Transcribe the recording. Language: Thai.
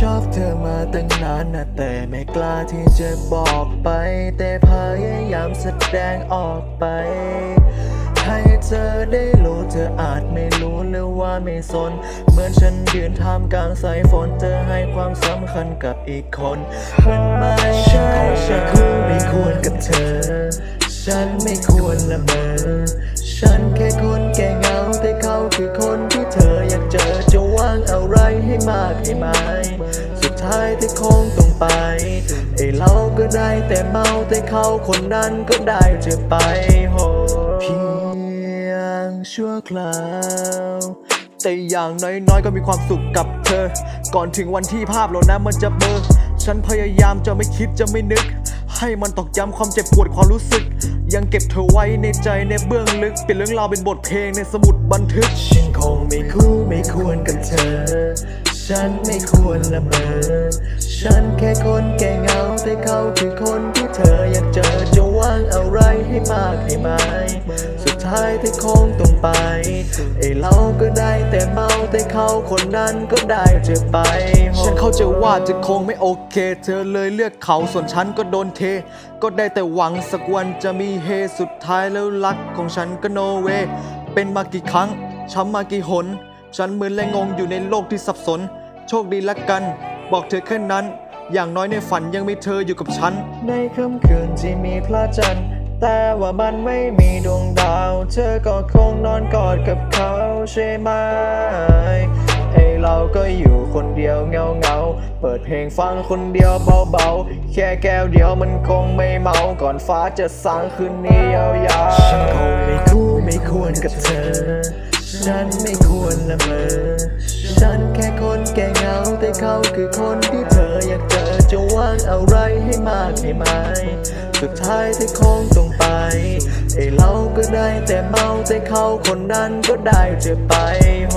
ชอบเธอมาตั้งนานนะแต่ไม่กล้าที่จะบอกไป แต่พยายามแสดงออกไปให้เธอได้รู้เธออาจไม่รู้หรือว่าไม่สน เหมือนฉันยืนท่ามกลางสายฝนเธอให้ความสำคัญกับอีกคน มันไม่ใช่ มากให้ไหม สุดท้ายที่คงต้องไป ไอเราก็ได้แต่เมาแต่เขาคนนั้นก็ได้จะไปโหเพียงชั่วคราวแต่อย่างน้อยๆก็มีความสุขกับเธอ ก่อนถึงวันที่ภาพเหล่านั้นมันจะเบลอฉันพยายามจะไม่คิดจะไม่นึก ให้มันตอกย้ำความเจ็บปวดความรู้สึก ยังเก็บเธอไว้ในใจในเบื้องลึก เป็นเรื่องราวเป็นบทเพลงในสมุดบันทึก ฉันคงไม่คู่ไม่ควรกับเธอ ฉันไม่ควรละเมอฉันแค่คนแก่เหงาแต่เขาคือคนที่เธออยากเจอจะว่างอะไรให้มากให้ไหมสุดท้ายที่คงต้องไปไอเราก็ได้แต่เมาแต่เขาคนนั้นก็ได้จะไป ฉันเข้าใจว่าจะคงไม่โอเค เธอเลยเลือกเขาส่วนฉันก็โดนเท ก็ได้แต่หวังสักวันจะมีเฮสุดท้ายแล้วรักของฉันก็โนเวเป็นมากี่ครั้งช้ำมากี่หน ฉันมึนและงงอยู่ในโลกที่สับสน โชคดีละกัน บอกเธอแค่นั้น อย่างน้อยในฝันยังมีเธออยู่กับฉัน ในค่ำคืนที่มีพระจันทร์ แต่ว่ามันไม่มีดวงดาว เธอก็คงนอนกอดกับเขาใช่ไหมไอเราก็อยู่คนเดียวเงาเงาๆเปิดเพลงฟังคนเดียวเบาๆ แค่แก้วเดียวมันคงไม่เมา ก่อนฟ้าจะสางคืนนี้ยาวๆฉันคงไม่คู่ไม่ควรกับเธอ ฉันไม่ควรละเมอ ฉันแค่คนแก่เหงาแต่เขาคือคนที่เธออยากเจอจะว่างอะไรให้มากให้ไหม สุดท้ายที่คงต้องไปไอเราก็ได้แต่เมาแต่เขาคนนั้นก็ได้จะไปโห